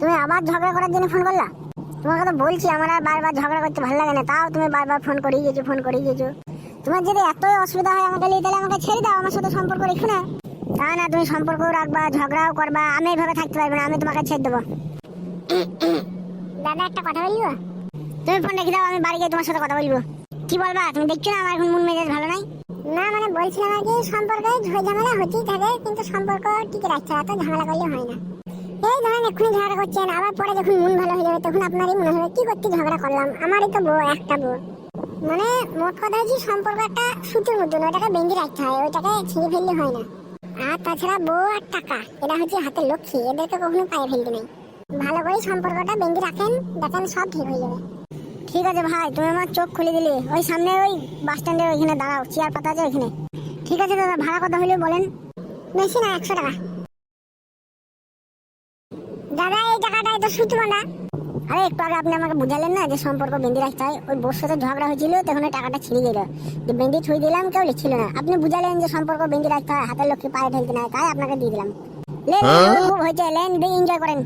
তুমি আবার ঝগড়া করার জন্য ফোন করলা? তোমাকে তো বলছি আমার আর বারবার ঝগড়া করতে ভালো লাগে না। তাও তুমি বারবার ফোন করেই গেছো ফোন করেই গেছো। তোমার যদি এতই অসুবিধা হয় আমাকে নিয়ে তাহলে আমাকে ছেড়ে দাও আমার সাথে সম্পর্ক রেখো না। তা না তুমি সম্পর্ক রাখবা ঝগড়াও করবা আমি এইভাবে থাকতে পারব না আমি তোমাকে ছেড়ে দেবো। দাদা একটা কথা বলব? তুমি ফোন রেখে দাও আমি বাড়ি গিয়ে তোমার সাথে কথা বলব। কি বলবা তুমি দেখছ না আমার এখন মন মেজাজ ভালো নাই? না মানে বলছিলাম আর কি সম্পর্কে ঝামেলা হতেই থাকে কিন্তু সম্পর্ক টিকে রাখতে হয় তো ঝামেলা করলে হয় না। এই ধরেন এক্ষুনি ঝগড়া করছেন, আবার পরে যখন মন ভালো হয়ে যাবে তখন আপনারই মনে হবে, কি করতে ঝগড়া করলাম? আমারই তো বউ, একটা বউ। মানে মোট কথা হচ্ছে সম্পর্ক একটা সুতোর মতন ওটাকে বেঁধে রাখতে হয়, ওইটাকে ছিঁড়ে ফেললে হয় না। আর তাছাড়া বউ আর টাকা, এটা হচ্ছে হাতের লক্ষ্মী, এদেরকে কখনো পায়ে ফেলতে নেই। ভালো করে সম্পর্কটা বেঁধে রাখেন, দেখেন সব ঠিক হয়ে যাবে। ঠিক আছে ভাই, তুমি আমার চোখ খুলে দিলে। ওই সামনে ওই বাস স্ট্যান্ডের ওইখানে দাঁড়াও, চেয়ার পাতা আছে ওইখানে। ঠিক আছে দাদা, ভাড়া কত হলে বলেন। বেশি না, একশো টাকা দাদা এই টাকাটাই না আরে একটু আগে আপনি আমাকে বুঝালেন না যে সম্পর্ক বেঁধে রাখতে হয় ওই বোর সাথে ঝগড়া হয়েছিল তখন টাকাটা ছিঁড়ে গেল যে বেঁধে ছুঁই দিলাম কেউ লিখছিল না আপনি বুঝালেন যে সম্পর্ক বেঁধে রাখতে হয় হাতের লক্ষ্মী পায়ে ফেলতে না তাই আপনাকে দিয়ে দিলাম লেন খুব হয়েছে লেন এনজয় করেন